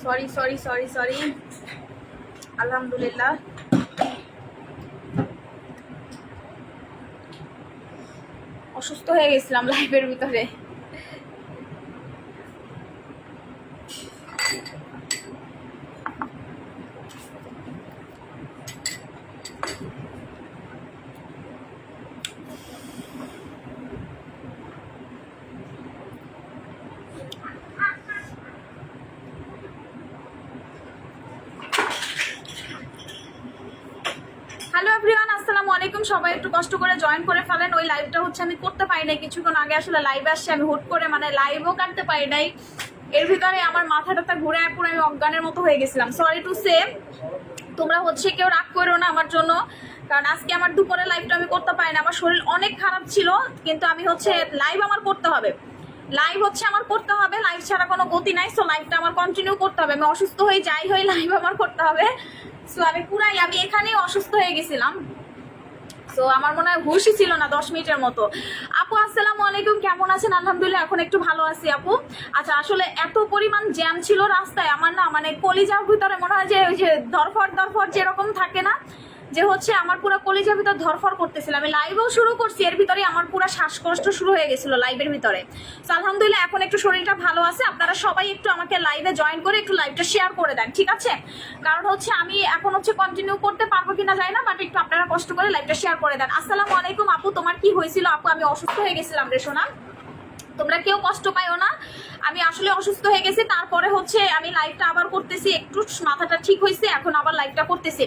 Sorry sorry sorry sorry আলহামদুলিল্লাহ অসুস্থ হয়ে গেছিলাম লাইভের ভিতরে হ্যালো এভরিওয়ান আসসালামু আলাইকুম সবাই একটু কষ্ট করে জয়েন করে ফেলেন ওই লাইভটা হচ্ছে আমি করতে পারি নাই, কিছুক্ষণ আগে আসলে লাইভ আসছে, আমি হুট করে মানে লাইভও কাটতে পারি নাই। এর ভিতরে আমার মাথাটা ঘুরে পুরো আমি অজ্ঞানের মতো হয়ে গেছিলাম। সরি টু সে তোমরা হচ্ছে কেউ রাগ করো না আমার জন্য, কারণ আজকে আমার দুপুরে লাইভটা আমি করতে পারি না, আমার শরীর অনেক খারাপ ছিল, কিন্তু আমি হচ্ছে লাইভ আমার করতে হবে। লাইভ হচ্ছে আমার করতে হবে লাইভ ছাড়া কোনো গতি নাই সো লাইভটা আমার কন্টিনিউ করতে হবে। আমি অসুস্থ হয়ে যাই হয়ে লাইভ আমার করতে হবে। সো আমি পুরাই, আমি এখানেই অসুস্থ হয়ে গেছিলাম। সো আমার মনে হয় হুশই ছিল না দশ মিনিটের মতো। আপু, আসসালামু আলাইকুম। কেমন আছেন? আলহামদুলিল্লাহ, এখন একটু ভালো আছি, আপু। আচ্ছা আসলে এত পরিমাণ জ্যাম ছিল রাস্তায়, আমার না মানে কলিজার ভিতরে মনে হয় যে ওই যে ধরফর ধরফর যেরকম থাকে না যে হচ্ছে আমার পুরো কলিজার ভিতর ধরফর করতেছিল। আমি লাইভও শুরু করছি, এর ভিতরে আমার পুরো শ্বাসকষ্ট শুরু হয়ে গেছিল লাইভের ভিতরে। তো আলহামদুলিল্লাহ, এখন একটু শরীরটা ভালো আছে। আপনারা সবাই একটু আমাকে লাইভে জয়েন করে একটু লাইভটা শেয়ার করে দেন, ঠিক আছে? কারণ হচ্ছে আমি এখন হচ্ছে কন্টিনিউ করতে পারব কিনা জানি না বাট একটু আপনারা কষ্ট করে লাইভটা শেয়ার করে দেন। আসসালামু আলাইকুম আপু, তোমার কি হয়েছিল? আপু, আমি অসুস্থ হয়ে গেছিলাম রে, সোনা। তোমরা কেউ কষ্ট পাইও না। আমি আসলে অসুস্থ হয়ে গেছি, তারপরে হচ্ছে আমি লাইভটা আবার করতেছি, একটু মাথাটা ঠিক হয়েছে এখন আবার লাইভটা করতেছি।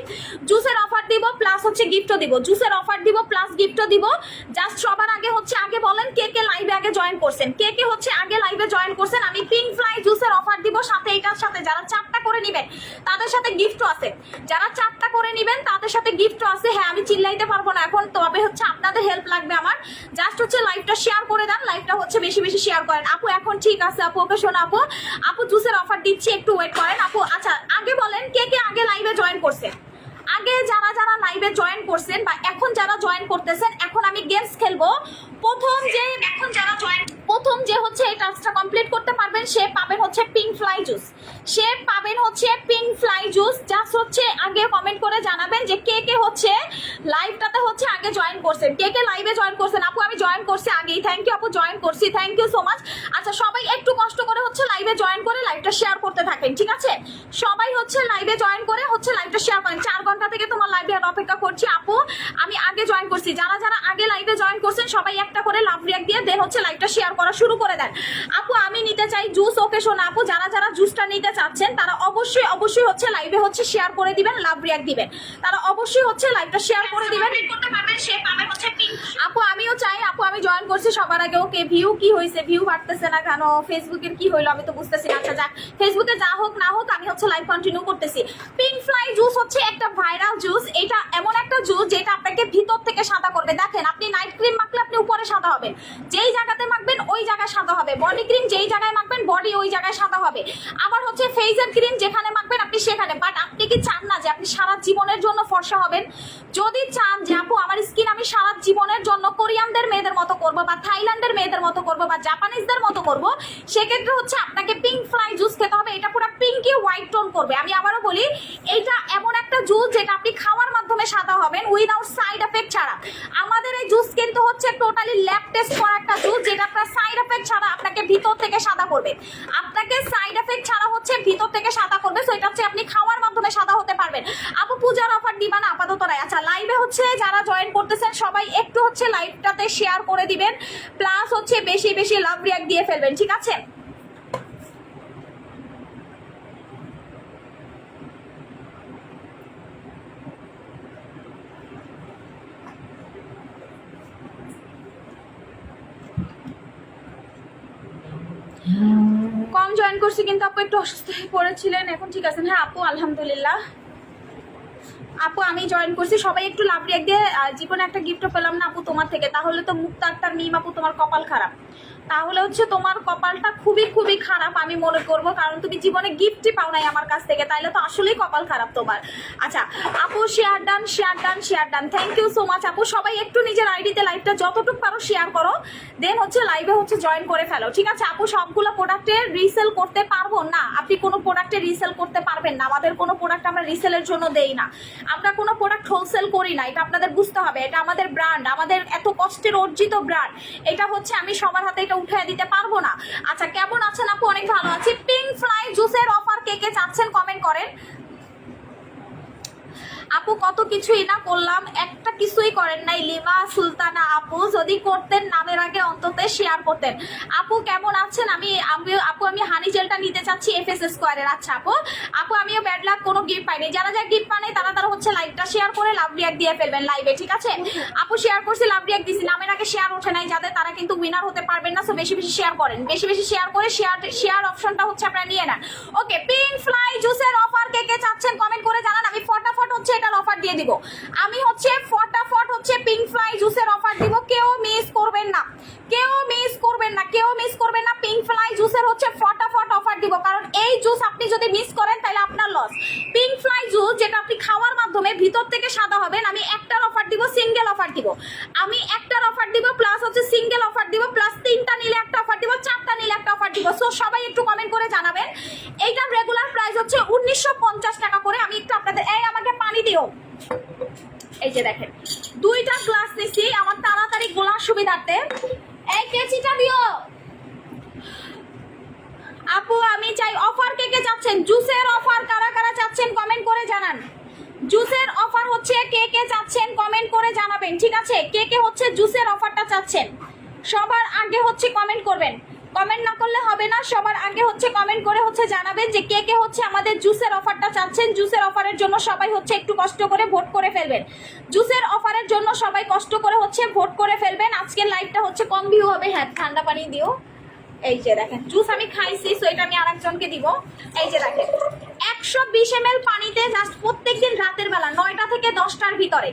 জুসের অফার দিব প্লাস হচ্ছে গিফটও দিব। জুসের অফার দিব প্লাস গিফটও দিব। জাস্ট সবার আগে হচ্ছে, আগে বলেন কে কে লাইভে আগে জয়েন করছেন। কে কে হচ্ছে আগে লাইভে জয়েন করছেন, আমি পিঙ্ক ফ্লাই জুসের অফার দিব সাথে এটার সাথে। যারা চারটা করে নেবেন, তাদের সাথে গিফটও আছে। যারা চারটা করে নেবেন, তাদের সাথে গিফটও আছে। হ্যাঁ আমি চিল্লাইতে পারব না এখন, তবে হচ্ছে আপনাদের হেল্প লাগবে আমার। জাস্ট হচ্ছে লাইভটা শেয়ার করে দেন লাইভটা হচ্ছে বেশি বেশি শেয়ার করেন। আপু, এখন ঠিক আছে, আপু। ওকে শোনা, আপু। আপু জুসের অফার দিচ্ছি, একটু ওয়েট করেন। আপু আচ্ছা আগে বলেন, কে কে আগে লাইভে জয়েন করছে? আগে যারা যারা লাইভে জয়েন করছেন বা এখন যারা জয়েন করতেছেন, এখন আমি গেমস খেলব। প্রথম যে এখন যারা জয়েন প্রথম যে হচ্ছে এই টাস্কটা কমপ্লিট করতে পারবেন, সে পাবেন হচ্ছে পিঙ্ক ফ্লাই জুস সে পাবেন হচ্ছে পিঙ্ক ফ্লাই জুস জাস্ট হচ্ছে আগে কমেন্ট করে জানাবেন যে কে কে হচ্ছে লাইভটাতে হচ্ছে আগে জয়েন করছেন। কে কে লাইভে জয়েন করছেন? আপু, আমি জয়েন করছি আগেই। থ্যাংক ইউ আপু জয়েন করছি। থ্যাংক ইউ সো মাচ আচ্ছা সবাই একটু কষ্ট করে হচ্ছে লাইভে জয়েন করে লাইভটা শেয়ার করতে থাকেন, ঠিক আছে? সবাই হচ্ছে লাইভে জয়েন করে হচ্ছে লাইভটা শেয়ার করেন। চার ঘণ্টা থেকে তোমার লাইভে আর অপেক্ষা করছি। আপু আমি আগে জয়েন করছি। যারা যারা আগে লাইভে জয়েন করছেন সবাই একটা করে লাভ রিয়াক্ট দিয়ে দেন হচ্ছে লাইভটা শেয়ার করা শুরু করে দেন। আপু আমি নিতে চাই জুস ওকে শোনা আপু। যারা যারা জুসটা নিতে চাচ্ছেন তারা অবশ্যই অবশ্যই হচ্ছে লাইভে হচ্ছে শেয়ার করে দিবেন লাভ রিয়াক্ট দিবেন। তারা অবশ্যই হচ্ছে লাইভটা শেয়ার করে দিবেন। করতে পারবেন সে পাবে হচ্ছে আপু আমিও চাই। আপু আমি জয়েন করছি সবার আগে। ওকে ভিউ কি হয়েছে ভিউ বাড়তেছে না কেন? ফেসবুকের কি হইল? আমি তো বুঝতেছি না। আচ্ছা যাক। ফেসবুকে যা হোক না হোক আমি হচ্ছে লাইভ কন্টিনিউ করতেছি। পিঙ্ক ফ্লাই জুস হচ্ছে একটা ভাইরাল জুস এটা এমন একটা জুস যেটা আপনাকে ভিতর থেকে সাদা করবে। দেখেন, আপনি নাইট ক্রিম মাখলে আপনি উপরে সাদা হবেন। যেই জায়গাতে মাখবেন, ওই জায়গায় সাদা হবে। বডি ক্রিম যেই জায়গায় মাখবেন বডি ওই জায়গায় সাদা হবে। আবার হচ্ছে ফেসের ক্রিম যেখানে মাখবেন, আপনি সেখানে। বাট আপনি কি চান না যে আপনি সারা জীবনের জন্য ফর্সা হবেন? যদি চান যে, আপু, আমার স্কিন আমি সারা জীবনের জন্য কোরিয়ানদের মেয়েদের মতো করব বা থাইল্যান্ডের মেয়েদের মতো করব বা জাপানিজদের মতো করব, সেক্ষেত্রে হচ্ছে আপনাকে পিঙ্ক ফ্লাই জুস খেতে হবে। এটা পুরো পিঙ্কি হোয়াইট টোন করবে। আমি আবারও বলি এইটা এমন একটা জুস যেটা আপনি খাওয়ার মাধ্যমে সাদা হবেন উইদাউট সাইড এফেক্ট ছাড়া। আমাদের এই জুস কিন্তু হচ্ছে টোটালি ল্যাব টেস্ট করা একটা জুস যেটা আপনার সাইড এফেক্ট ছাড়া আপনাকে ভিতর থেকে সাদা করবে। আপনাকে সাইড এফেক্ট ছাড়া হচ্ছে ভিতর থেকে সাদা করবে সো এটা হচ্ছে আপনি খাওয়ার মাধ্যমে সাদা হতে পারবেন। আপু পূজার অফার দিবা না, আপাতত নাই আচ্ছা লাইভে হচ্ছে যারা জয়েন করতেছেন, সবাই একটু হচ্ছে লাইভটাতে শেয়ার করে দিবেন প্লাস হচ্ছে বেশি বেশি লাভ রিয়াক্ট দিয়ে ফেলবেন, ঠিক আছে? কম জয়েন করছি কিন্তু আপু একটু অসুস্থ হয়ে পড়েছিলেন। এখন ঠিক আছেন? হ্যাঁ আপু, আলহামদুলিল্লাহ। আপু, আমি জয়েন করছি। সবাই একটু লাভ রিয়াক্ট দিয়ে জীবনে একটা গিফটও পেলাম না আপু তোমার থেকে। তাহলে তো মুক্তার আক্তার মিম আপু, তোমার কপাল খারাপ। তাহলে হচ্ছে তোমার কপালটা খুবই খুবই খারাপ, আমি মনে করব, কারণ তুমি জীবনে গিফটই পাও নাই আমার কাছ থেকে, তাইলে তো আসলেই কপাল খারাপ তোমার। আচ্ছা আপু share done share done share done thank you so much আপু, সবাই একটু নিজের আইডিতে লাইভটা যতটুকু পারো শেয়ার করো দেন হচ্ছে লাইভে হচ্ছে জয়েন করে ফেলো, ঠিক আছে? আপু, সবগুলো প্রোডাক্টে রিসেল করতে পারব না, আপনি কোনো প্রোডাক্টে রিসেল করতে পারবেন না, আমাদের কোনো প্রোডাক্ট আমরা রিসেলের জন্য দেই না। আমরা কোনো প্রোডাক্ট হোলসেল করি না, এটা আপনাদের বুঝতে হবে, এটা আমাদের ব্র্যান্ড আমাদের এত কষ্টের অর্জিত ব্র্যান্ড এটা হচ্ছে আমি সবার হাতে উঠে দিতে পারব না। আচ্ছা কেমন আছেন আপু? অনেক ভালো আছি। পিঙ্ক ফ্লাই জুসের অফার কে কে চাচ্ছেন কমেন্ট করেন। আপু, কত কিছুই না করলাম, একটা কিছুই করেন নাই। লিমা, সুলতানা আপু, যদি করতেন নামের আগে অন্তত শেয়ার করতেন। আপু, কেমন আছেন? আমি আমি, আপু, আমি হানি জেলটা নিতে চাচ্ছি এফ এস স্কোয়ারের আচ্ছা আপু আপু, আমিও ব্যাড লাক কোনো গিফট পাইনি। যারা যারা গিফট পানে তারা তারা হচ্ছে লাইভটা শেয়ার করে লাভ রিয়াক দিয়ে ফেলবেন লাইভে ঠিক আছে? আপু শেয়ার করছি লাভ রিয়াক দিছি, নামের আগে শেয়ার ওঠে নাই যাদের, তারা কিন্তু উইনার হতে পারবেন না সো বেশি বেশি শেয়ার করেন। বেশি বেশি শেয়ার করে শেয়ার শেয়ার অপশনটা হচ্ছে আপনারা নিয়ে নেন। ওকে পিঙ্ক ফ্লাই জুসের অফার কে কে চাচ্ছেন কমেন্ট করে জানান, আমি ফটাফট হচ্ছে এটার অফার দিয়ে দিব। আমি হচ্ছে ফটাফট হচ্ছে পিঙ্ক ফ্লাই জুসের অফার দিব, কেউ মিস করবেন না। কেউ মিস করবেন না, কেউ মিস করবেন না পিঙ্ক ফ্লাই জুসের হচ্ছে ফটাফট অফার দিব, কারণ এই জুস আপনি যদি মিস করেন, তাহলে আপনার লস পিঙ্ক ফ্লাই জুস যেটা আপনি খাওয়ার মাধ্যমে ভিতর থেকে সাদা হবেন আমি একটার অফার দিব সিঙ্গেল অফার দিব। আমি একটার অফার দিব প্লাস হচ্ছে সিঙ্গেল অফার দিব প্লাস তিনটা নিলে একটা অফার দিব, চারটা নিলে একটা অফার দিব। সো সবাই একটু কমেন্ট করে জানাবেন। এইটার রেগুলার প্রাইস হচ্ছে উনিশশো পঞ্চাশ টাকা করে। আমি একটু আপনাদের এই আমাকে পানি দিও। এই যে দেখেন, দুইটা গ্লাস নিছি। আমার তাড়াতাড়ি গোলার সুবিধার্থে। এই কেচিটা দিও। আপু, আমি চাই অফার কে কে চাচ্ছেন জুসের অফার কারা কারা চাচ্ছেন কমেন্ট করে জানান। জুসের অফার হচ্ছে, কে কে চাচ্ছেন কমেন্ট করে জানাবেন, ঠিক আছে? কে কে হচ্ছে জুসের অফারটা চাচ্ছেন? সবার আগে হচ্ছে কমেন্ট করবেন। কমেন্ট না করলে হবে না, সবার আগে হচ্ছে কমেন্ট করে হচ্ছে জানাবেন যে কে কে হচ্ছে আমাদের জুসের অফারটা চাচ্ছেন। জুসের অফারের জন্য সবাই হচ্ছে একটু কষ্ট করে ভোট করে ফেলবেন। জুসের অফারের জন্য সবাই কষ্ট করে হচ্ছে ভোট করে ফেলবেন। আজকের লাইভটা হচ্ছে কম ভিউ হবে। হ্যাঁ ঠান্ডা পানি দিও। এই যে দেখেন, জুস আমি খাইছি সো এটা আমি আরেকজনকে দিব। এই যে দেখেন। একশো বিশ এম পানিতে জাস্ট প্রত্যেকদিন রাতের বেলা নয়টা থেকে দশটার ভিতরে।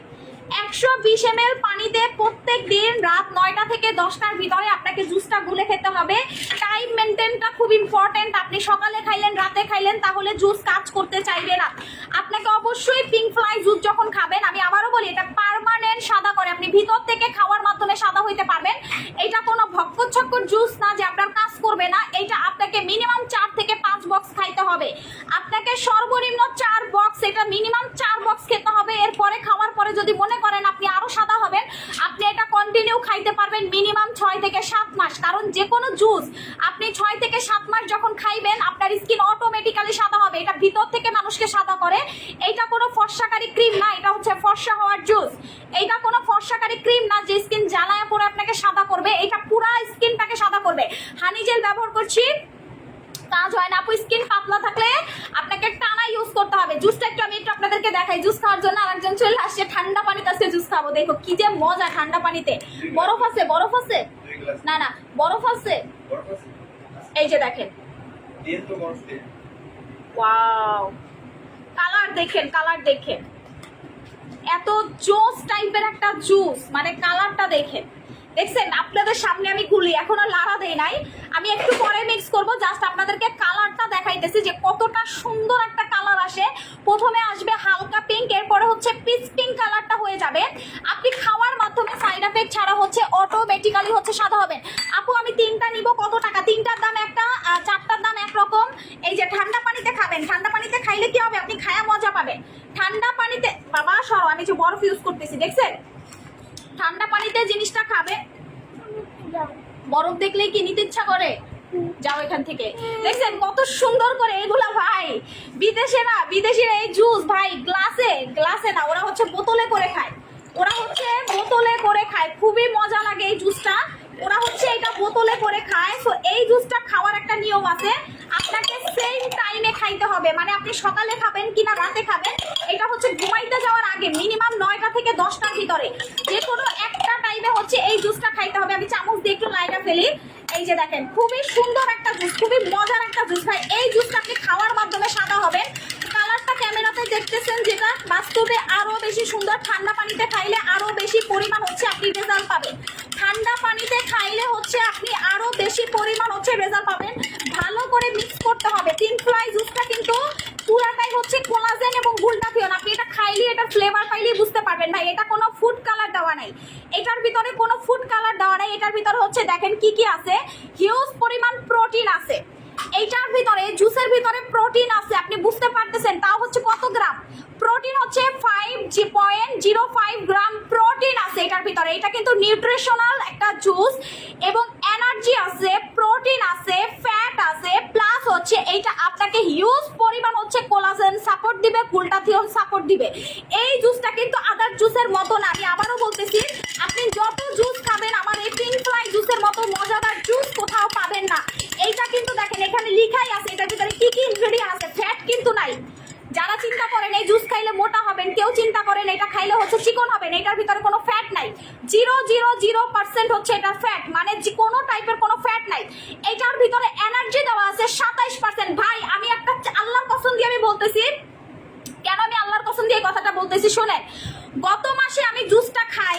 একশো বিশ এম পানিতে প্রত্যেক দিন রাত নয়টা থেকে দশটার ভিতরে আপনাকে জুসটা গুলে খেতে হবে। টাইম মেনটেনটা খুব ইম্পর্টেন্ট আপনি সকালে খাইলেন, রাতে খাইলেন, তাহলে জুস কাজ করতে চাইবে না। আপনাকে অবশ্যই পিঙ্ক ফ্লাই জুস যখন খাবেন, আমি আবারও বলি, এটা পার্মানেন্ট সাদা করে। আপনি ভিতর থেকে খাওয়ার মাধ্যমে সাদা হইতে পারবেন। এটা কোনো ভক্কর জুস না যে আপনার কাজ করবে না। এটা আপনাকে মিনিমাম চার থেকে পাঁচ বক্স খাইতে হবে। আপনাকে সর্বনিম্ন চার বক্স এটা মিনিমাম চার বক্স খেতে হবে। এরপরে খাওয়ার পরে যদি মনে করেন, আপনি আরও সাদা হবেন। আপনি এটা কন্টিনিউ খাইতে পারবেন মিনিমাম ছয় থেকে সাত মাস। কারণ যে কোনো জুস আপনি ছয় থেকে সাত মাস যখন খাইবেন, আপনার স্কিন অটোমেটিক্যালি সাদা হবে। এটা ভিতর থেকে মানুষকে সাদা করে। এইটা কোনো ফর্সাকারী ক্রিম না, এটা হচ্ছে ফর্সা হওয়ার জুস এইটা কোনো ফর্সাকারী ক্রিম না, যে স্কিন জ্বালায় পরে আপনাকে সাদা করবে। এটা পুরা স্কিনটাকে সাদা করবে। হানি জেল ব্যবহার করছি। কাজ হয় না। আপু স্কিন পাতলা থাকলে আপনাকে টানা ইউজ করতে হবে। জুসটা একটু আমি একটু আপনাদেরকে দেখাই। জুস খাওয়ার জন্য আরেকজন চলে আসছে। ঠান্ডা পানিতে আসছে জুস খাব। দেখো কি যে মজা ঠান্ডা পানিতে। বরফ আছে বরফ আছে? না না, বরফ আছে? এই যে দেখেন। ওয়াও কালার দেখেন কালার দেখেন। এত জোস টাইপের একটা জুস মানে কালারটা দেখেন। দেখছেন, আপনাদের সামনে আমি গুলি, এখনও লাড়া দেই নাই। আমি একটু পরে মিক্স করব জাস্ট আপনাদেরকে কালারটা দেখাইতেছি যে কতটা সুন্দর একটা কালার আসে। প্রথমে আসবে হালকা পিঙ্ক এরপরে হচ্ছে পিচ পিঙ্ক কালারটা হয়ে যাবে। আপনি খাওয়ার মাধ্যমে সাইড এফেক্ট ছাড়া হচ্ছে অটোমেটিক্যালি হচ্ছে সাদা হবেন আপু, আমি তিনটা নিব, কত টাকা? তিনটার দাম একটা চারটার দাম একরকম। এই যে ঠান্ডা পানিতে খাবেন, ঠান্ডা পানিতে খাইলে কি হবে? আপনি খায়া মজা পাবেন। ঠান্ডা পানিতে, বাবা, সরো, আমি যে বরফ ইউজ করতেছি, দেখছেন? ঠান্ডা পানিতে জিনিসটা খাবে? বরফ দেখলে কি নিতে ইচ্ছা করে? যাও এখান থেকে। দেখছেন কত সুন্দর করে এগুলা ভাই। বিদেশেরা, বিদেশিরা এই জুস ভাই গ্লাসে গ্লাসে না, ওরা হচ্ছে বোতলে করে খায়। ওরা হচ্ছে বোতলে করে খায়। খুবই মজা লাগে এই জুসটা ওরা হচ্ছে এটা বোতলে করে খায়। তো এই জুসটা খাওয়ার একটা নিয়ম আছে। আপনাকে সেম টাইমে খাইতে হবে। মানে আপনি সকালে খাবেন কিনা রাতে খাবেন, এটা হচ্ছে ঘুমাইতে যাওয়ার আগে মিনিমাম নয়টা থেকে দশটার ভিতরে যে কোনো একটা টাইমে হচ্ছে এই জুসটা খাইতে হবে। আমি চামচ দিয়ে একটু লাইটা ফেলি। এই যে দেখেন, খুবই সুন্দর একটা জুস খুবই মজার একটা জুস ভাই। এই জুসটা আপনি খাওয়ার মাধ্যমে সাদা হবেন। কালারটা ক্যামেরাতে দেখতেছেন যেটা, বাস্তবে আরও বেশি সুন্দর। ঠান্ডা পানিতে খাইলে আরও বেশি পরিমাণ হচ্ছে আপনি রেজাল্ট পাবেন। ঠান্ডা পানিতে খাইলে হচ্ছে আপনি আরও বেশি পরিমাণ হচ্ছে রেজাল্ট পাবেন। ভালো করে মিক্স করতে হবে। তিন ফ্লাই জুসটা কিন্তু পুরাটাই হচ্ছে কোলাজেন এবং গুলটাথিয়ন আপনি এটা খাইলে এটা ফ্লেভার পাইলেই বুঝতে পারবেন ভাই। এটা কোনো ফুড কালার দেওয়া নাই। এটার ভিতরে কোনো ফুড কালার দেওয়া নাই। এটার ভিতরে হচ্ছে দেখেন কি কি আছে? হিউজ পরিমাণ প্রোটিন আছে। এইটার ভিতরে, জুসের ভিতরে প্রোটিন আছে, আপনি বুঝতে পারতেছেন? তাও হচ্ছে কত গ্রাম? প্রোটিন হচ্ছে five G point zero five gram protein আছে এটার ভিতরে। এটা কিন্তু নিউট্রিশনাল একটা জুস এবং এনার্জি আছে, প্রোটিন আছে ফ্যাট আছে প্লাস হচ্ছে এইটা আপনাকে হিউজ পরিমাণ হচ্ছে কোলাজেন সাপোর্ট দিবে গুলটাথিয়ন সাপোর্ট দিবে। এই জুসটা কিন্তু আদার জুসের মতো না। আমি আবারও বলতেছি, আপনি যত জুস খাবেন, আমার এই পিঙ্ক ফ্লাই জুসের মতো মজাদার জুস কোথাও পাবেন না এইটা কিন্তু দেখেন এখানে লিখাই আছে, এটার ভিতরে কি কি ইনগ্রেডিয়েন্ট আছে? ফ্যাট কিন্তু নাই। যারা চিন্তা করেন, এই জুস খাইলে মোটা হবেন, কেউ চিন্তা করেন, এটা খাইলে হচ্ছে চিকন হবেন এটার ভিতরে কোনো ফ্যাট নাই। জিরো জিরো জিরো পার্সেন্ট হচ্ছে এটা ফ্যাট মানে কোনো টাইপের কোনো ফ্যাট নাই। এটার ভিতরে এনার্জি দেওয়া আছে সাতাইশ পার্সেন্ট ভাই, আমি একটা আল্লাহর পছন্দ দিয়ে আমি বলতেছি, কেন আমি আল্লাহর কসম দিয়ে কথাটা বলতেছি? শোনেন গত মাসে আমি জুসটা খাই,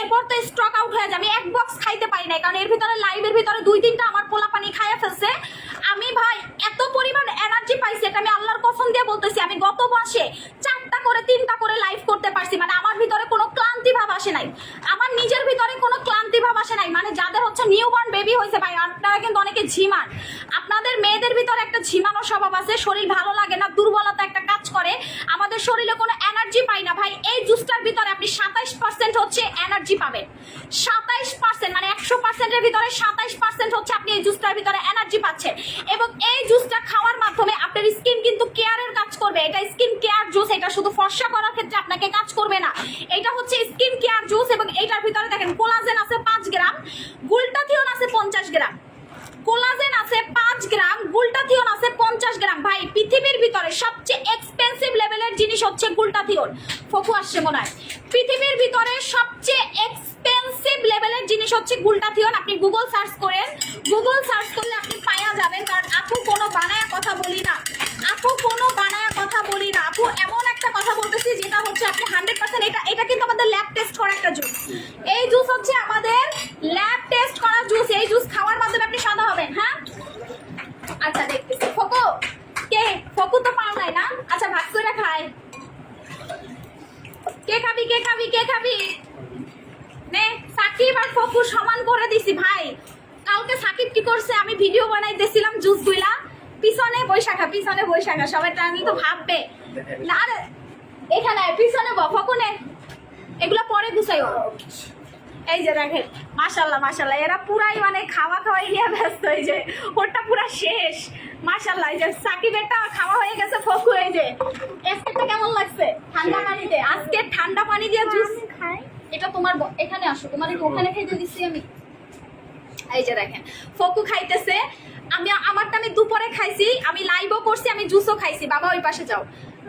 এরপর তো স্টক আউট হয়ে যায়। আমি এক বক্স খাইতে পারি না কারণ এর ভিতরে লাইভের ভিতরে দুই তিনটা আমার পোলা পানি খাইয়া ফেলছে। আমি ভাই, এত পরিমাণ এনার্জি পাইছি, এটা আমি আল্লাহর কসম দিয়ে বলতেছি, আমি গত মাসে চারটা করে, তিনটা করে লাইভ করতে পারছি মানে আমার ভিতরে কোনো ক্লান্তি ভাব আসে নাই। আমার নিজের ভিতরে কোনো ক্লান্তি ভাব আসে নাই মানে যাদের হচ্ছে নিউ বর্ন বেবি হয়েছে ভাই, আপনারা কিন্তু অনেকে ঝিমান আপনাদের মেয়েদের ভিতরে একটা ঝিমানো স্বভাব আছে, শরীর ভালো লাগে না, দুর্বলতা একটা কাজ করে, আমাদের শরীরে কোনো এনার্জি পাই না। ভাই, এই জুসটার ভিতরে আপনি সাতাইশ পার্সেন্ট হচ্ছে এনার্জি পাবেন। সাতাইশ পার্সেন্ট মানে একশো পার্সেন্টের ভিতরে সাতাইশ পার্সেন্ট হচ্ছে আপনি এই জুসটার ভিতরে এনার্জি পাচ্ছেন। এবং এই জুসটা খাওয়ার মাধ্যমে আপনার স্কিন কিন্তু কেয়ারের কাজ করবে। এটা স্কিন কেয়ার জুস এটা শুধু ফর্সা করার ক্ষেত্রে আপনাকে কাজ করবে না। এটা হচ্ছে স্কিন কেয়ার জুস এবং এইটার ভিতরে দেখেন কোলাজেন আছে পাঁচ গ্রাম গুলটাথিয়ন আছে পঞ্চাশ গ্রাম। কোলাজেন আছে পাঁচ গ্রাম গুলটাথিয়ন আছে পঞ্চাশ গ্রাম। ভাই, পৃথিবীর ভিতরে সবচেয়ে এক্সপেন্সিভ লেভেলের জিনিস হচ্ছে গুলটাথিয়ন ফোকু আসছে মনে হয়। পৃথিবীর ভিতরে সবচেয়ে এক্সপেন্সিভ লেভেলের জিনিস হচ্ছে গুলটাথিয়ন আপনি গুগল সার্চ করেন। গুগল সার্চ করলে আপনি পাওয়া যাবেন। কারণ আপু কোনো বানায়া কথা বলি না। আপু কোনো বানায়া কথা বলি না। আপু এমন একটা কথা বলতেছি যেটা হচ্ছে আপনি হান্ড্রেড পার্সেন্ট এটা এটা কিন্তু আমাদের ল্যাব টেস্ট করা একটা জুস এই জুস হচ্ছে আমাদের ল্যাব টেস্ট করা জুস এই জুস খাওয়ার মাধ্যমে আপনি সাদা হবেন হ্যাঁ আচ্ছা দেখতেছি ফকু কে তো পাও নাই না? আচ্ছা ভাগ করে খায় কে খাবি কে খাবি কে খাবি? নে, সাকিব আর ফকু সমান করে দিছি, ভাই। কালকে সাকিব কি করছে? আমি ভিডিও বানাইতেছিলাম, জুসগুলা পিছনে বৈশাখা পিছনে বৈশাখা, সবাই টানলে তো ভাববে। না রে এখানে পিছনে ফকুনে এগুলো পরে গুছাইও। এই যে দেখেন মাশাল্লাহ মাশাল্লাহ এরা পুরাই মানে খাওয়া খাওয়াই নিয়ে ব্যস্ত যে, ওরটা পুরা শেষ। মাশাল্লাহ যে সাকিবেরটা খাওয়া হয়ে গেছে ফকু এই যে। এসকেটটা কেমন লাগছে? ঠান্ডা পানিতে। আজকে ঠান্ডা পানি দিয়ে জুস খাই। এটা তোমার এখানে আসো তোমার ওখানে খাইতে দিচ্ছি আমি। এই যে দেখেন ফকু খাইতেছে। আমি আমারটা আমি দুপুরে খাইছি আমি লাইভও করছি আমি জুসও খাইছি। বাবা ওই পাশে যাও।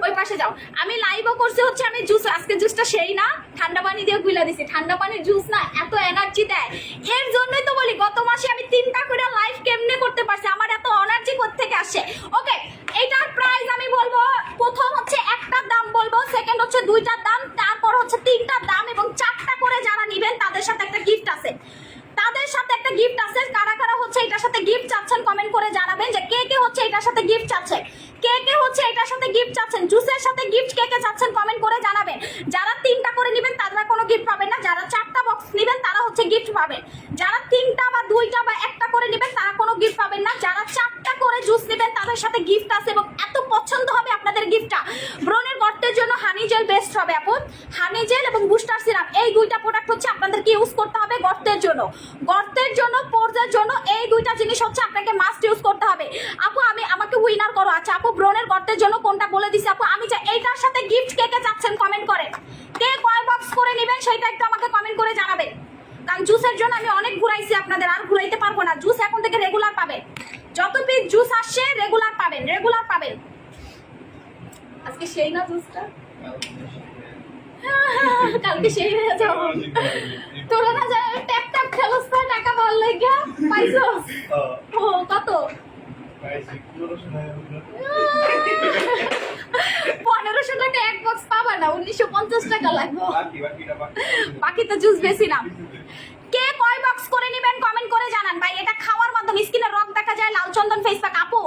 ওই পাশে যাও। আমি লাইভও করছি হচ্ছে, আমি জুস আজকে জুসটা সেই না, ঠান্ডা পানি দিয়ে গুলা দিছি। ঠান্ডা পানির জুস না, এত এনার্জি দেয়। এর জন্যই তো বলি, গত মাসে আমি তিনটা করে লাইভ কেমনে করতে পারছি? আমার এত এনার্জি থেকে আসে? ওকে এইটার প্রাইস আমি বলব, প্রথম হচ্ছে একটার দাম বলব সেকেন্ড হচ্ছে দুইটার দাম, তারপর হচ্ছে তিনটার দাম এবং চারটা করে যারা নিবেন, তাদের সাথে একটা গিফট আছে। তাদের সাথে একটা গিফট আছে, কারা কারা হচ্ছে এটার সাথে গিফট চাচ্ছেন কমেন্ট করে জানাবেন যে কে কে হচ্ছে এটার সাথে গিফট চাচ্ছে। কে কে হচ্ছে এটার সাথে গিফট চাচ্ছেন? জুসের সাথে গিফট কে কে চাচ্ছেন? কমেন্ট করে জানাবেন। যারা তিনটা করে নেবেন, তারা কোনো গিফট পাবেন না। যারা চারটা বক্স নেবেন, তারা হচ্ছে গিফট পাবেন। যারা তিনটা বা দুইটা বা একটা করে নেবেন, তারা কোনো গিফট পাবেন না। যারা চারটা করে জুস নেবেন, তাদের সাথে গিফট আছে এবং এত পছন্দ হবে আপনাদের গিফটটা ব্রণের গর্তের জন্য হানি জেল বেস্ট হবে আপু। হানি জেল এবং বুস্টার সিরাপ এই দুইটা প্রোডাক্ট হচ্ছে আপনাদেরকে ইউজ করতে হবে গর্তের জন্য। গর্তের জন্য পোর্জের জন্য, এই দুইটা জিনিস হচ্ছে আপনাকে মাস্ট ইউজ করতে হবে। আপু, আমি উইনার করো। আচ্ছা আপু ব্রণের গর্তের জন্য কোনটা বলে দিছি? আপু আমি চাই এইটার সাথে গিফট কে কে চাচ্ছেন কমেন্ট করে? কে কয় বক্স করে নেবেন সেটা একটু আমাকে কমেন্ট করে জানাবেন। কারণ জুসের জন্য আমি অনেক ঘুরাইছি আপনাদের আর ঘুরাইতে পারব না। জুস এখন থেকে রেগুলার পাবেন। যত পিস জুস আসছে রেগুলার পাবেন রেগুলার পাবেন। আজকে সেই না জুসটা কালকে সেই হয়ে যাব তোরা না যায় ট্যাপ ট্যাপ খেলোস টাকা পাওয়ার লাগিয়া পাইছো ও কত? পনেরোশো টাকা এক বক্স পাবা না উনিশশো পঞ্চাশ টাকা লাগবে। বাকি তো জুস বেশি না। কে কয় বক্স করে নেবেন কমেন্ট করে জানান। ভাই এটা খাওয়ার মাধ্যমে স্কিনের রক দেখা যায় লাল চন্দন ফেস প্যাক আপু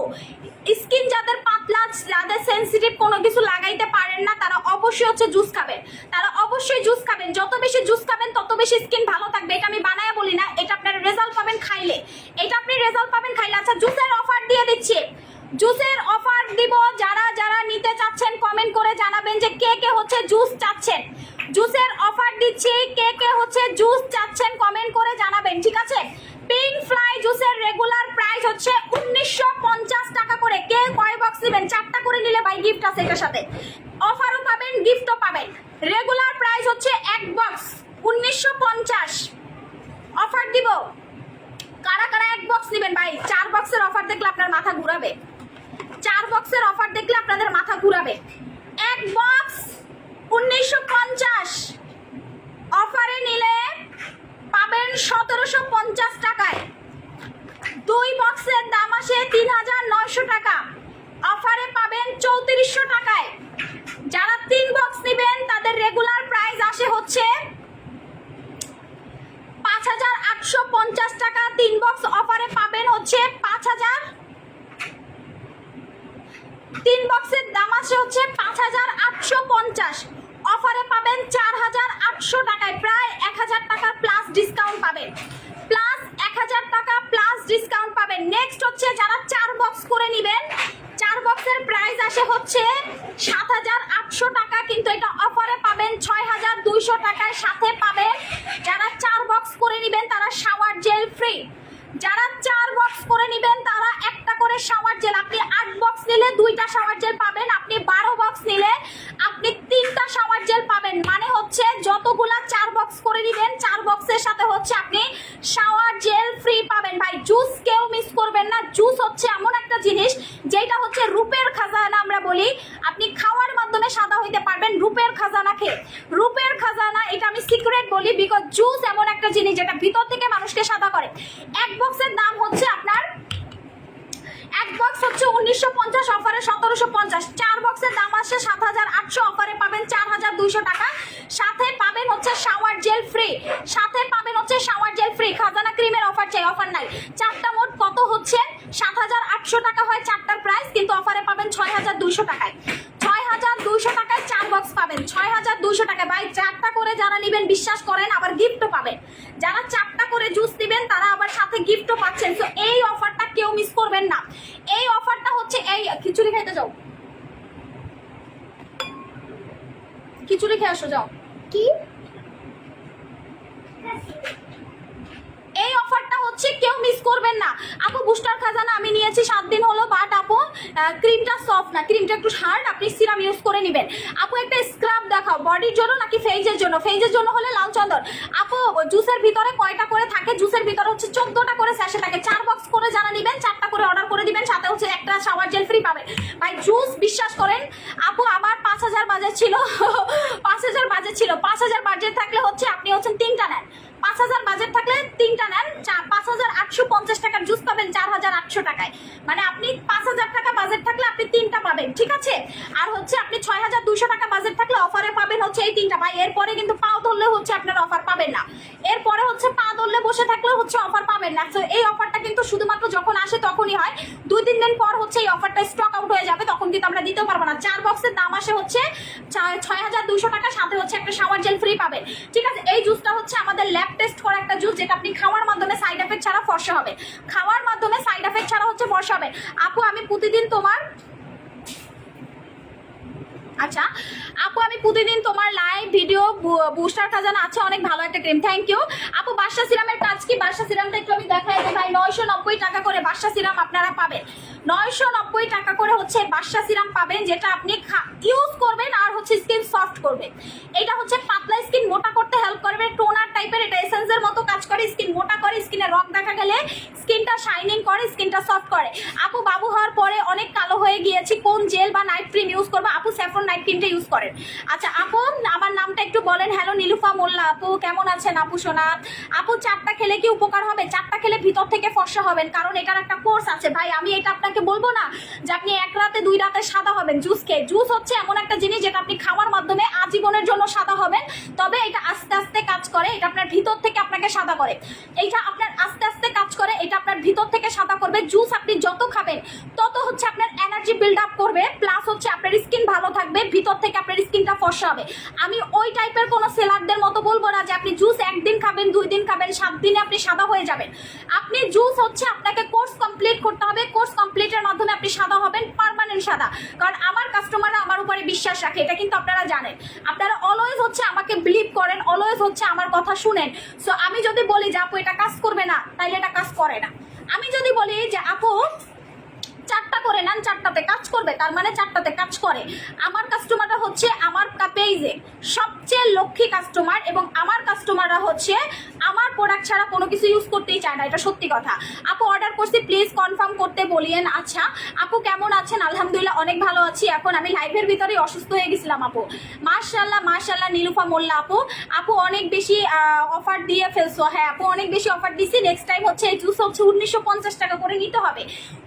স্কিন যাদের পাতলা যাদের সেনসিটিভ কোনো কিছু লাগাইতে পারেন না তারা অবশ্যই হচ্ছে জুস খাবেন। তারা অবশ্যই জুস খাবেন। যত বেশি জুস খাবেন তত বেশি স্কিন ভালো থাকবে। এটা আমি বানায় বলি না এটা আপনার রেজাল্ট পাবেন খাইলে এটা আপনি রেজাল্ট পাবেন খাইলে আচ্ছা জুসের অফার দিয়ে দিচ্ছি। জুসের অফার দিব। যারা যারা নিতে চাচ্ছেন কমেন্ট করে জানাবেন যে কে কে হচ্ছে জুস চাচ্ছেন। জুসের অফার দিচ্ছি। কে কে হচ্ছে জুস চাচ্ছেন কমেন্ট করে জানাবেন, ঠিক আছে? পিঙ্ক ফ্লাই জুসের রেগুলার প্রাইস হচ্ছে উনিশশো পঞ্চাশ টাকা করে। কে, কয় বক্স নেবেন? চারটা করে নিলে ভাই গিফট আছে এটার সাথে। অফারও পাবেন গিফটও পাবেন। রেগুলার প্রাইস হচ্ছে এক বক্স উনিশশো পঞ্চাশ। অফার দিব। কারা কারা এক বক্স নেবেন ভাই? চার বক্সের অফার দেখলে আপনার মাথা ঘুরাবে। চার বক্সের অফার দেখলে আপনাদের মাথা ঘুরাবে। এক বক্স উনিশশো পঞ্চাশ। অফারে নিলে পাবেন সতেরোশো পঞ্চাশ টাকায়। দুই বক্সের দাম আসে তিন হাজার নয়শো টাকা। অফারে পাবেন চৌত্রিশশো টাকায়। যারা তিন বক্স নেবেন, তাদের রেগুলার প্রাইস আসে হচ্ছে আটশো পঞ্চাশ টাকা তিন বক্স অফারে পাবেন হচ্ছে পাঁচ হাজার। তিন বক্সের দাম আছে হচ্ছে পাঁচ হাজার আটশো পঞ্চাশ। অফারে পাবেন চার হাজার আটশো টাকায়। প্রায় এক হাজার টাকা প্লাস ডিসকাউন্ট পাবেন। হাজার টাকা প্লাস ডিসকাউন্ট পাবেন। নেক্সট হচ্ছে যারা চার বক্স করে নেবেন, চার বক্সের প্রাইস আসে হচ্ছে সাত হাজার আটশো টাকা, কিন্তু এটা অফারে পাবেন ছয় হাজার দুইশো টাকার সাথে পাবেন। যারা চার বক্স করে নেবেন, তারা শাওয়ার জেল ফ্রি যারা চার বক্স করে নেবেন, তারা একটা করে শাওয়ার জেল আপনি আট বক্স নিলে দুইটা শাওয়ার জেল পাবেন, আপনি বারো বক্স নিলে আপনি তিনটা শাওয়ার জেল পাবেন। মানে হচ্ছে যতগুলা চার বক্স করে নেবেন, চার বক্সের সাথে হচ্ছে আপনি শাওয়ার জেল ফ্রি পাবেন। ভাই জুস কেউ মিস করবেন না। জুস হচ্ছে এমন একটা জিনিস যেটা হচ্ছে রূপের খাজানা আমরা বলি। আপনি খাওয়ার পারবেন রূপের খাজানা খেয়ে। রূপের খাজানা, এটা আমি সিক্রেট বলি বিকজ জুস এমন একটা জিনিস যেটা ভিতর থেকে মানুষকে সাদা করে। এক বক্সের দাম হচ্ছে আপনার, এক বক্স হচ্ছে উনিশশো পঞ্চাশ, অফারে সতেরোশো পঞ্চাশ। চার বক্সের দাম আসছে সাত হাজার আটশো, অফারে পাবেন চার হাজার দুইশো টাকা। সাথে পাবেন হচ্ছে শাওয়ার জেল ফ্রি সাথে পাবেন হচ্ছে শাওয়ার জেল ফ্রি খাজানা ক্রিমের অফার চাই অফার নাই। চারটা মোট কত হচ্ছে? সাত হাজার আটশো টাকা হয় চারটার প্রাইস কিন্তু অফারে পাবেন ছয় হাজার দুইশো টাকায়। হাজার দুইশো টাকায় চার বক্স পাবেন। ছয় হাজার দুইশো টাকায়। ভাই চারটা করে যারা নেবেন বিশ্বাস করেন আবার গিফটও পাবেন। যারা চারটা করে জুস দিবেন তারা আবার সাথে গিফটও পাচ্ছেন। তো এই অফারটা কেউ মিস করবেন না। এই অফারটা হচ্ছে এই খিচুড়ি খাইতে যাও। খিচুড়ি খেয়ে আসো যাও। কি? এই অফারটা হচ্ছে কেউ মিস করবেন না। আপু বুস্টার খাজানা আমি নিয়েছি সাত দিন হলো ক্রিমটা সফট না ক্রিমটা একটু হার্ড আপনি সিরাম ইউজ করে নেবেন। আপু, একটা স্ক্রাব দেখাও বডির জন্য নাকি ফেজের জন্য? ফেজের জন্য হলে লাল চন্দন। আপু জুসের ভিতরে কয়টা করে থাকে? জুসের ভিতরে হচ্ছে চোদ্দটা করে স্যাশে থাকে। চার বক্স করে যারা নেবেন, চারটা করে অর্ডার করে দিবেন, সাথে হচ্ছে একটা শাওয়ার জেল ফ্রি পাবেন। ভাই জুস বিশ্বাস করেন, আপু আমার পাঁচ হাজার বাজেট ছিল। পাঁচ হাজার বাজেট ছিল। পাঁচ হাজার বাজেট থাকলে হচ্ছে আপনি হচ্ছেন তিনটা নেন। পাঁচ হাজার বাজেট থাকলে তিনটা নেন। পাঁচ হাজার আটশো পঞ্চাশ টাকার জুস পাবেন চার হাজার আটশো টাকায়। মানে আপনি পাঁচ হাজার টাকা বাজেট থাকলে আপনি তিনটা পাবেন, ঠিক আছে? আর হচ্ছে আপনি ছয় হাজার দুইশো টাকা বাজেট থাকলে অফারে পাবেন হচ্ছে এই তিনটা ভাই। এরপরে কিন্তু পাও ধরলে হচ্ছে আপনার অফার পাবেন না। এরপরে হচ্ছে পা ধরলে বসে থাকলে হচ্ছে অফার পাবেন না। তো এই অফারটা কিন্তু শুধুমাত্র যখন আসে তখনই হয়। দুই, তিন দিন পর হচ্ছে এই অফারটা স্টক আউট হয়ে যাবে, তখন কিন্তু আমরা দিতেও পারব না। চার বক্সের দাম আসে হচ্ছে ছয়- হাজার দুইশো টাকা, সাথে হচ্ছে একটা শাওয়ার জেল ফ্রি পাবেন। ঠিক আছে? এই জুসটা হচ্ছে আমাদের ল্যাব টেস্ট করা একটা জুস যেটা আপনি খাওয়ার মাধ্যমে সাইড এফেক্ট ছাড়া ফর্সা হবে। খাওয়ার মাধ্যমে সাইড এফেক্ট ছাড়া হচ্ছে ফর্সা হবে। আপু, আমি প্রতিদিন তোমার আচ্ছা আপু, আমি প্রতিদিন তোমার লাইভ ভিডিও বুস্টার খাজানা আছে, অনেক ভালো একটা ক্রিম থ্যাংক ইউ আপু বাদশা সিরামের কাজ কি? বাসা সিরামটা একটু আমি দেখাই ভাই নয়শো নব্বই টাকা করে বাদশা সিরাম আপনারা পাবেন। নয়শো নব্বই টাকা করে হচ্ছে বাসা সিরাম পাবেন, যেটা আপনি ইউজ করবেন আর হচ্ছে স্কিন সফট করবে এটা হচ্ছে পাতলা স্কিন মোটা করতে হেল্প করবে টোনার টাইপের এটা এসেন্সের মতো কাজ করে স্কিন মোটা করে স্কিনে রক দেখা গেলে স্কিনটা শাইনিং করে স্কিনটা সফট করে। আপু, বাবু হওয়ার পরে অনেক কালো হয়ে গিয়েছি, কোন জেল বা নাইট ক্রিম ইউজ করব? আপু স্যাফরন নাইট ক্রিমটা ইউজ করেন। আচ্ছা আপু, আমার নামটা একটু বলেন। হ্যালো নীলুফা মোল্লা আপু, কেমন আছেন আপু সোনা আপু, চারটা খেলে কি উপকার হবে? চারটা খেলে ভিতর থেকে ফর্সা হবেন, কারণ এটার একটা কোর্স আছে। ভাই, আমি এটা আপনাকে বলব না যে আপনি এক রাতে, দুই রাতে সাদা হবেন। জুস খেয়ে। জুস হচ্ছে এমন একটা জিনিস যেটা আপনি খাওয়ার মাধ্যমে আজীবনের জন্য সাদা হবেন। তবে এটা আস্তে আস্তে কাজ করে, এটা আপনার ভিতর থেকে আপনাকে সাদা করে। এইটা আপনার আস্তে আস্তে কাজ করে, এটা আপনার ভিতর থেকে সাদা করবে। জুস আপনি যত খাবেন, তত হচ্ছে আপনার এনার্জি বিল্ড আপ করবে। প্লাস হচ্ছে আপনার স্কিন ভালো থাকবে, ভিতর থেকে আপনার স্কিনটা ফর্সা হবে। আমি ওই টাইপের কোনো সেলারদের মতো বলব না যে আপনি জুস একদিন খাবেন, দুই দিন খাবেন, সাত দিনে আপনি সাদা হয়ে যাবেন। আপনি জুস হচ্ছে আপনাকে কোর্স কমপ্লিট করতে হবে। কোর্স কমপ্লিটের মাধ্যমে আপনি সাদা হবেন পারমানেন্ট সাদা। কারণ আমার কাস্টমাররা আমার উপরে বিশ্বাস রাখে, এটা কিন্তু আপনারা জানেন। আপনারা অলওয়েজ হচ্ছে আমাকে বিলিভ করেন অলওয়েজ হচ্ছে আমার কথা শুনেন। সো আমি যদি বলি যে, আপু, এটা কাজ করবে না, তাইলে এটা কাজ করে না। আমি যদি বলি যে, আপু চারটা করে নেন, চারটাতে কাজ করবে, তার মানে চারটাতে কাজ করে। আমার কাস্টমাররা হচ্ছে আমার পেজে সবচেয়ে লক্ষ্মী কাস্টমার এবং আমার কাস্টমাররা হচ্ছে আমার প্রোডাক্ট ছাড়া কোনো কিছু ইউজ করতেই চায় না, এটা সত্যি কথা। আপু অর্ডার করছি প্লিজ কনফার্ম করতে বলিয়েন আচ্ছা। আপু কেমন আছেন? আলহামদুলিল্লাহ, অনেক ভালো আছি। এখন আমি লাইভের ভিতরেই অসুস্থ হয়ে গেছিলাম, আপু। মার্শাল্লাহ মার্শাল্লাহ নীলুফা মোল্লা আপু। আপু অনেক বেশি অফার দিয়ে ফেলছো। হ্যাঁ আপু অনেক বেশি অফার দিছি। নেক্সট টাইম হচ্ছে এই জুস হচ্ছে উনিশশো পঞ্চাশ টাকা করে নিতে হবে।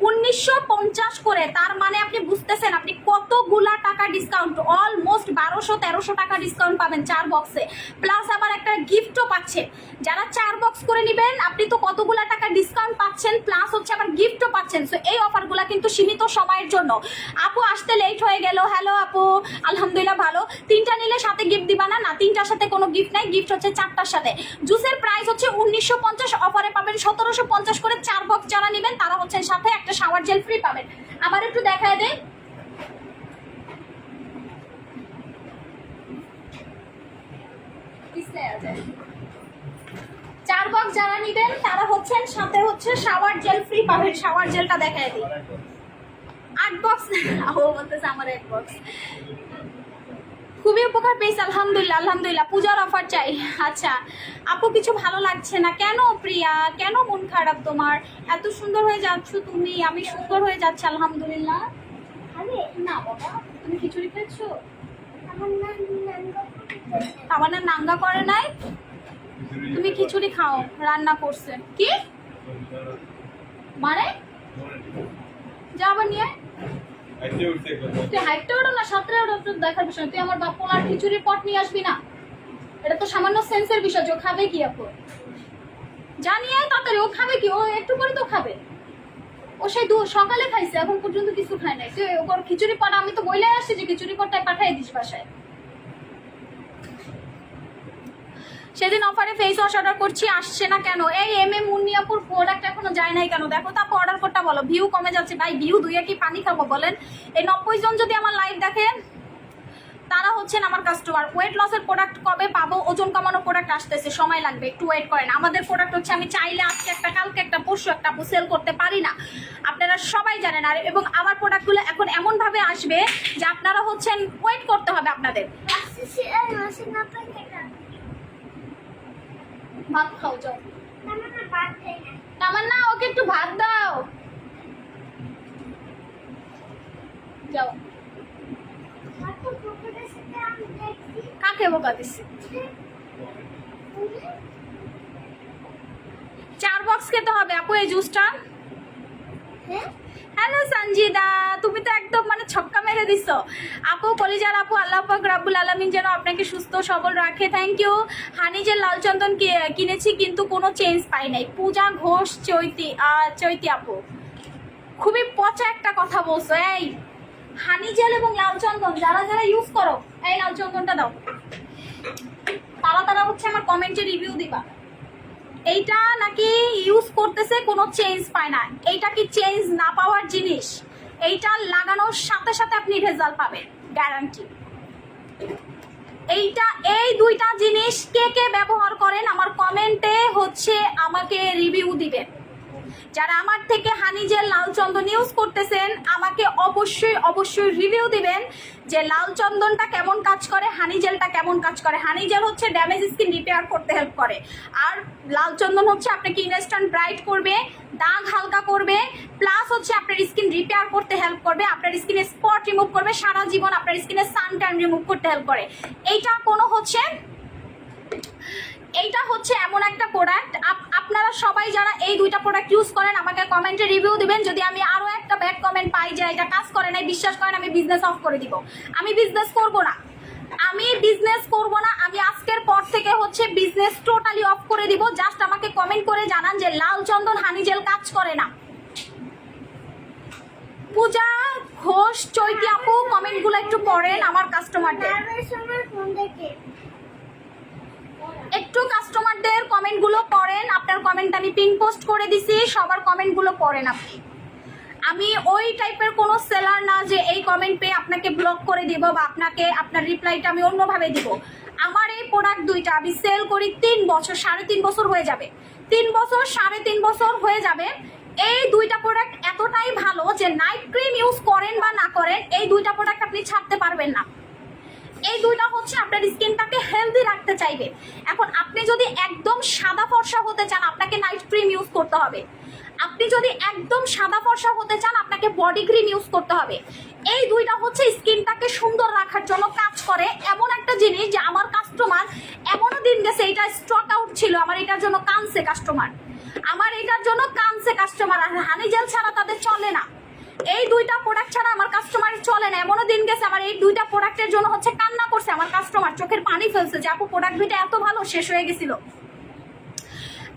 উনিশশো পঞ্চাশ করে, তার মানে আপনি বুঝতেছেন, আপনি কতগুলা টাকা ডিসকাউন্ট অলমোস্ট বারোশো, তেরোশো টাকা ডিসকাউন্ট পাবেন চার বক্সে প্লাস আবার একটা গিফটও পাচ্ছেন। যারা চার বক্স করে নেবেন, আপনি তো কতগুলা টাকা ডিসকাউন্ট পাচ্ছেন প্লাস হচ্ছে আবার গিফটও পাচ্ছেন। সো এই অফারগুলো কিন্তু সীমিত সময়ের জন্য। আপু, আসতে লেট হয়ে গেল। হ্যালো আপু। আলহামদুলিল্লাহ ভালো। তিনটা নিলে সাথে গিফট দিবা না? না, তিনটার সাথে কোনো গিফট নাই। গিফট হচ্ছে চারটার সাথে। জুসের প্রাইস হচ্ছে উনিশশো পঞ্চাশ অফারে পাবেন সতেরোশো পঞ্চাশ করে চার বক্স যারা নেবেন, তারা হচ্ছে সাথে একটা শাওয়ার জেল ফ্রি পাবেন। আবার একটু দেখায় দেন। চার বক্স যারা নিবেন, তারা হচ্ছেন, সাথে হচ্ছে শাওয়ার জেল ফ্রি পাবেন। শাওয়ার জেলটা দেখায় দিই। আট বক্স ও বলতেছে আমার এক বক্স খুবই উপকার পেয়েছি আলহামদুলিল্লাহ আলহামদুলিল্লাহ। পূজার অফার চাই। আচ্ছা আপু কিছু ভালো লাগছে না? কেন প্রিয়া? কেন মন খারাপ তোমার? এত সুন্দর হয়ে যাচ্ছ তুমি আমি সুন্দর হয়ে যাচ্ছি আলহামদুলিল্লাহ। আরে না বাবা তুমি খিচুড়ি খেয়েছো? আমার না নাঙ্গা করে নাই। তুমি খিচুড়ি খাও রান্না করছে। কি? মানে যা আবার নিয়ে। না দেখার বিষয় তুই আমার বাপ খিচুড়ির পট নিয়ে আসবি না। এটা তো সামান্য বিষয় যে খাবে কি তাড়াতাড়ি, ও খাবে কি? ও একটু তো খাবে। ও সেই দু সকালে খাইছে, এখন পর্যন্ত কিছু খায় নাই। ওর খিচুড়ি পট, আমি তো বইলে আসছি যে খিচুড়ি পটটা পাঠাই দিস বাসায়। সেদিন অফারে ফেস ওয়াশ অর্ডার করছি, আসছে না কেন? এই এম এম মুন্নিয়াপুর প্রোডাক্ট এখনও যায় নাই কেন? দেখো তারপর অর্ডার করতে বলো। ভিউ কমে যাচ্ছে। ভাই ভিউ দুইয়ে কি পানি খাব, বলেন। এই নব্বই জন যদি আমার লাইভ দেখেন, তারা হচ্ছেন আমার কাস্টমার ওয়েট লসের প্রোডাক্ট কবে পাবো? ওজন কমানো প্রোডাক্ট আসতেছে। সময় লাগবে। একটু ওয়েট করেন। আমাদের প্রোডাক্ট হচ্ছে, আমি চাইলে আজকে একটা, কালকে একটা, পরশু একটা সেল করতে পারি না। আপনারা সবাই জানেন। আর এবং আমার প্রোডাক্টগুলো এখন এমনভাবে আসবে যে আপনারা হচ্ছেন ওয়েট করতে হবে আপনাদের। ভাত খাও, যাও। তামান্না, ওকে একটু ভাত দাও। যাও। কাকে বোকা দিছি? চার বক্স খেতে হবে। আপু, এই জুসটা হ্যালো সঞ্জিদা তুমি তো একদম মানে ছক্কা মেরে দিছো। আপু, কলিজার আপু, আল্লাহ পাক রাব্বুল আলামিন যেন আপনাকে সুস্থ, সবল রাখে। থ্যাংক ইউ হানি যে লাল চন্দন কি- কিনেছি, কিন্তু কোনো চেঞ্জ পাই নাই। পূজা ঘোষ, চৈতি চৈতি আপু। খুবই পচা একটা কথা বলছো, এই। হানি জেল এবং লাল চন্দন, যারা যারা ইউজ করো, এই লাল চন্দনটা দাও। তারা তারা হচ্ছে আমার কমেন্টে রিভিউ দিবা। এইটা নাকি ইউজ করতেছে, কোনো চেঞ্জ পায় না এইটা কি চেঞ্জ না পাওয়ার জিনিস? এইটা লাগানোর সাথে সাথে আপনি রেজাল্ট পাবেন গ্যারান্টি এইটা, এই দুইটা জিনিস কে কে ব্যবহার করেন, আমার কমেন্টে হচ্ছে আমাকে রিভিউ দিবেন। যারা আমার থেকে হানি জেল লাল চন্দন ইউজ করতেছেন, আমাকে অবশ্যই অবশ্যই রিভিউ দিবেন যে লাল চন্দনটা কেমন কাজ করে, হানি জেলটা কেমন কাজ করে। হানি জেল হচ্ছে ড্যামেজ স্কিন রিপেয়ার করতে হেল্প করে। আর লাল চন্দন হচ্ছে আপনাকে ইনস্ট্যান্ট ব্রাইট করবে, দাগ হালকা করবে প্লাস হচ্ছে আপনার স্কিন রিপেয়ার করতে হেল্প করবে, আপনার স্কিনে স্পট রিমুভ করবে, সারা জীবন আপনার স্কিনে সান রিমুভ করতে হেল্প করে। এইটা কোনো হচ্ছে এইটা হচ্ছে এমন একটা প্রোডাক্ট আপনারা সবাই যারা এই দুইটা প্রোডাক্ট ইউজ করেন, আমাকে কমেন্টে রিভিউ দিবেন। যদি আমি আরও একটা ব্যাড কমেন্ট পাই যে এটা কাজ করে নাই, বিশ্বাস করেন আমি বিজনেস অফ করে দিব। আমি বিজনেস করব না। আমি বিজনেস করব না, আমি আজকের পর থেকে হচ্ছে বিজনেস টোটালি অফ করে দিব। জাস্ট আমাকে কমেন্ট করে জানান যে লাল চন্দন হানি জেল কাজ করে না। পূজা ঘোষ, চৈতি আপু কমেন্টগুলো একটু পড়েন আমার কাস্টমারদের একটু কাস্টমারদের কমেন্টগুলো পড়েন। আপনার কমেন্ট আমি পিন পোস্ট করে দিছি, সবার কমেন্টগুলো পড়েন আপনি। আমি ওই টাইপের কোনো সেলার না যে এই কমেন্ট পেয়ে আপনাকে ব্লক করে দিব বা আপনাকে, আপনার রিপ্লাইটা আমি অন্যভাবে দিব। আমার এই প্রোডাক্ট দুইটা, আমি সেল করি তিন বছর, সাড়ে তিন বছর হয়ে যাবে। তিন বছর, সাড়ে তিন বছর হয়ে যাবে। এই দুইটা প্রোডাক্ট এতটাই ভালো যে নাইট ক্রিম ইউজ করেন বা না করেন, এই দুইটা প্রোডাক্ট আপনি ছাড়তে পারবেন না। এই দুইটা হচ্ছে আপনার স্কিনটাকে হেলদি রাখতে চাইবে। এখন আপনি যদি একদম সাদা ফর্সা হতে চান, আপনাকে নাইট ক্রিম ইউজ করতে হবে। আপনি যদি একদম সাদা ফর্সা হতে চান, আপনাকে বডি ক্রিম ইউজ করতে হবে। এই দুইটা হচ্ছে স্কিনটাকে সুন্দর রাখার জন্য কাজ করে। এমন একটা জিনিস যে আমার কাস্টমার এমনও দিন গেছে, এটা স্টক আউট ছিল, আমার এটার জন্য কানছে কাস্টমার আমার এটার জন্য কানছে কাস্টমার আর হানি জেল ছাড়া তাদের চলে না। এই দুইটা প্রোডাক্ট ছাড়া আমার কাস্টমার চলে না। এমনও দিন গেছে, আমার এই দুইটা প্রোডাক্টের জন্য হচ্ছে কান্না করছে। আমার কাস্টমার চোখের পানি ফেলছে যে, আপু প্রোডাক্ট দুইটা এত ভালো, শেষ হয়ে গেছিল।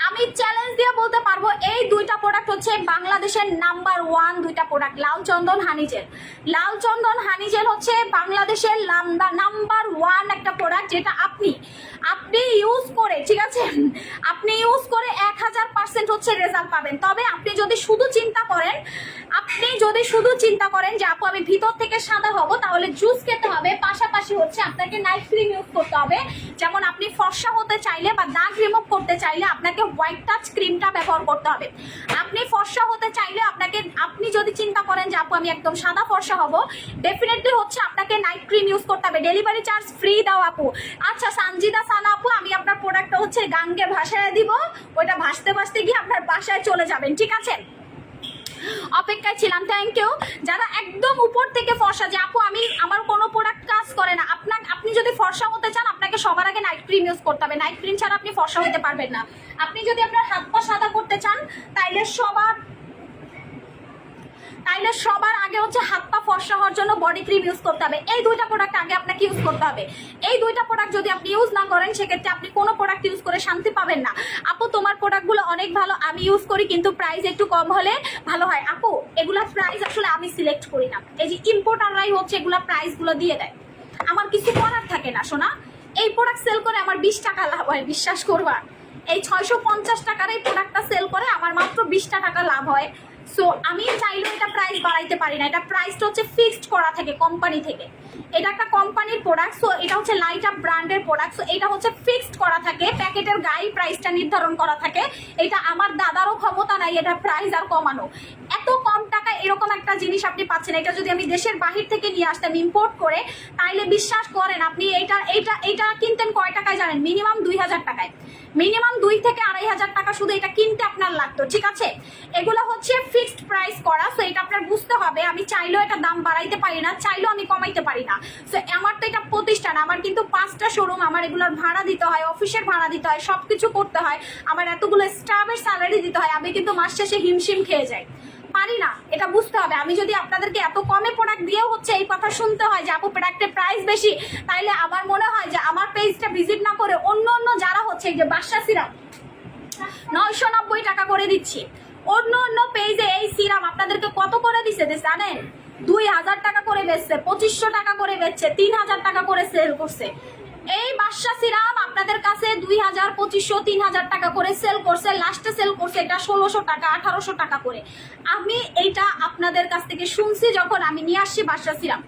আমি চ্যালেঞ্জ দিয়ে বলতে পারব, এই দুইটা প্রোডাক্ট হচ্ছে বাংলাদেশের নাম্বার ওয়ান দুইটা product Lal Chandan honey gel Lal Chandan honey gel হচ্ছে বাংলাদেশের নাম্বার ওয়ান একটা প্রোডাক্ট যেটা আপনি আপনি ইউজ করে, ঠিক আছে? আপনি ইউজ করে এক হাজার পার্সেন্ট হচ্ছে রেজাল্ট পাবেন। তবে আপনি যদি শুধু চিন্তা করেন, আপনি যদি শুধু চিন্তা করেন যে, আপু, আমি ভিতর থেকে সাদা হব তাহলে জুস খেতে হবে, পাশাপাশি হচ্ছে আপনাকে নাইট ক্রিম ইউজ করতে হবে। যেমন আপনি ফর্সা হতে চাইলে বা দাগ রিমুভ করতে চাইলে আপনাকে হোয়াইট টাচ ক্রিমটা ব্যবহার করতে হবে। আপনি ফর্সা হতে চাইলে আপনাকে, আপনি যদি চিন্তা করেন যে আপু আমি একদম সাদা ফর্সা হব ডেফিনেটলি হচ্ছে আপনাকে নাইট ক্রিম ইউজ করতে হবে। ডেলিভারি চার্জ ফ্রি দাও আপু। আচ্ছা সানজিদা সানা আপু, আমি আপনার প্রোডাক্টটা হচ্ছে গাঙ্গে ভাসায় দিব। ওইটা ভাসতে ভাসতে গিয়ে আপনার বাসায় চলে যাবেন, ঠিক আছে? অপেক্ষায় ছিলাম থ্যাংক ইউ যারা একদম উপর থেকে ফর্সা, যে আপু, আমি আমার কোনো প্রোডাক্ট কাজ করে না। আপনার, আপনি যদি ফর্সা হতে চান, আপনাকে সবার আগে নাইট ক্রিম ইউজ করতে হবে। নাইট ক্রিম ছাড়া আপনি ফর্সা হতে পারবেন না। আপনি যদি আপনার হাত পা সাদা করতে চান, তাইলে সবার তাইলে সবার আগে হচ্ছে হাত পা ফর্সা হওয়ার জন্য বডি ক্রিম ইউজ করতে হবে। এই দুইটা প্রোডাক্ট আগে আপনাকে ইউজ করতে হবে। এই দুইটা প্রোডাক্ট যদি আপনি ইউজ না করেন, সেক্ষেত্রে আপনি কোনো প্রোডাক্ট ইউজ করে শান্তি পাবেন না। আপু, তোমার প্রোডাক্টগুলো অনেক ভালো, আমি ইউজ করি, কিন্তু প্রাইস একটু কম হলে ভালো হয়। আপু, এগুলা প্রাইস আসলে আমি সিলেক্ট করি না। এই যে ইম্পোর্টাররাই হচ্ছে, এগুলা প্রাইসগুলো দিয়ে দেয়। আমার কিছু করার থাকে না শোনা এই প্রোডাক্ট সেল করে আমার বিশ টাকা লাভ হয়, বিশ্বাস করবা। এই ছয়শো পঞ্চাশ টাকার এই প্রোডাক্টটা সেল করে আমার মাত্র বিশটা টাকা লাভ হয়। সো আমি চাইলেও এটা প্রাইস বাড়াইতে পারি না। এটা প্রাইসটা হচ্ছে ফিক্সড করা থাকে কোম্পানি থেকে। এটা একটা কোম্পানির প্রোডাক্ট সো এটা হচ্ছে লাইট আপ ব্র্যান্ডের প্রোডাক্ট সো এটা হচ্ছে ফিক্সড করা থাকে প্যাকেটের গায়ে প্রাইসটা নির্ধারণ করা থাকে। এটা আমার দাদারও ক্ষমতা নাই এটা প্রাইস আর কমানো। এত কম টাকা এরকম একটা জিনিস আপনি পাচ্ছেন এটা যদি আমি দেশের বাহির থেকে নিয়ে আসতাম ইম্পোর্ট করে, তাইলে বিশ্বাস করেন আপনি এটা এটা এটা কিনতেন কয় টাকায় জানেন? মিনিমাম দুই হাজার টাকায়। মিনিমাম দুই থেকে আড়াই হাজার টাকা শুধু এটা কিনতে আপনার লাগতো, ঠিক আছে? এগুলো হচ্ছে ফিক্সড প্রাইস করা সো এটা আপনার বুঝতে হবে, আমি চাইলেও এটা দাম বাড়াইতে পারি না, চাইলেও আমি কমাইতে পারি না। সো আমার তো এটা প্রতিষ্ঠান, আমার কিন্তু পাঁচটা শোরুম আমার এগুলোর ভাড়া দিতে হয়, অফিসের ভাড়া দিতে হয় সব কিছু করতে হয়, আমার এতগুলো স্টাফের স্যালারি দিতে হয়, আমি কিন্তু মাস শেষে হিমশিম খেয়ে যাই। পারি না, এটা বুঝতে হবে, আমি যদি আপনাদেরকে এত কমে প্রোডাক্ট দিয়েও হচ্ছে এই কথা শুনতে হয় যে, আপু প্রোডাক্টের প্রাইস বেশি তাইলে আমার মনে হয় যে, আমার পেজটা ভিজিট না করে অন্য অন্য যারা হচ্ছে যে বাসা সিরাপ নয়শো নব্বই টাকা করে দিচ্ছি। অন্য অন্য পেজে এই সিরাম আপনাদেরকে কত করে দিছে জানেন দুই হাজার টাকা করে বেচছে, পঁচিশশো টাকা করে বেচছে, তিন হাজার টাকা করে সেল করছে। এই বাদশা সিরাম আপনাদের কাছে দুই হাজার, পঁচিশশো, তিন হাজার টাকা করে সেল করছে লাস্টে সেল করছে এটা ষোলোশো টাকা, আঠারোশো টাকা করে। আমি এইটা আপনাদের কাছ থেকে শুনছি যখন আমি নিয়ে আসছি বাদশা সিরাম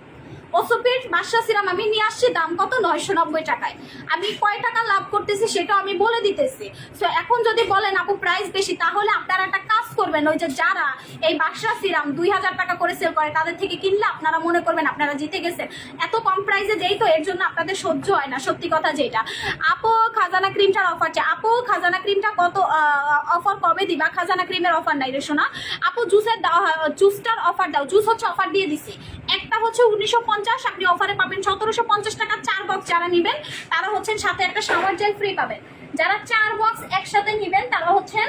ওসোপির বাদশা সিরাম, আমি নিয়ে আসছি দাম কত? নয়শো নব্বই টাকায়। আমি কয় টাকা লাভ করতেছি সেটাও আমি বলে দিতেছি। সো এখন যদি বলেন, আপু প্রাইস বেশি, তাহলে আপনারা একটা কাজ করবেন, ওই যে যারা এই বাদশা সিরাম দুই হাজার টাকা করে সেল করে, তাদের থেকে কিনলে আপনারা মনে করবেন আপনারা জিতে গেছেন। এত কম প্রাইসে যেই তো, এর জন্য আপনাদের সহ্য হয় না, সত্যি কথা যেটা। আপু, খাজানা ক্রিমটার অফার চাই আপু, খাজানা ক্রিমটা কত অফার কবে দিবা? খাজানা ক্রিমের অফার নাই রে শোনা আপু জুসের জুসটার অফার দাও। জুস হচ্ছে অফার দিয়ে দিছি। একটা হচ্ছে উনিশশো পঞ্চাশ, আপনি অফারে পাবেন সতেরোশো পঞ্চাশ টাকার চার বক্স যারা নেবেন, তারা হচ্ছেন সাথে একটা শাওয়ার জেল ফ্রি পাবেন। যারা চার বক্স একসাথে নেবেন, তারা হচ্ছেন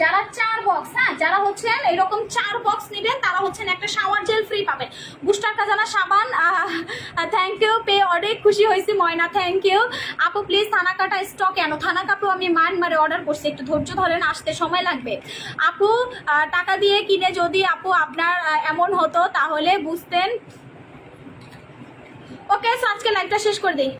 যারা চার বক্স হ্যাঁ যারা হচ্ছেন এরকম চার বক্স নেবেন, তারা হচ্ছেন একটা শাওয়ার জেল ফ্রি পাবেন। বুস্টার কাজানা, সাবান থ্যাংক ইউ পে অনেক খুশি হয়েছি, ময়না থ্যাংক ইউ আপু প্লিজ থানা কাটা স্টক কেন? থানা কাপু, আমি মায়ানমারে অর্ডার করছি, একটু ধৈর্য ধরেন, আসতে সময় লাগবে। আপু টাকা দিয়ে কিনে যদি আপু আপনার এমন হতো, তাহলে বুঝতেন। ওকে আজকে লাইভটা শেষ করে দিই।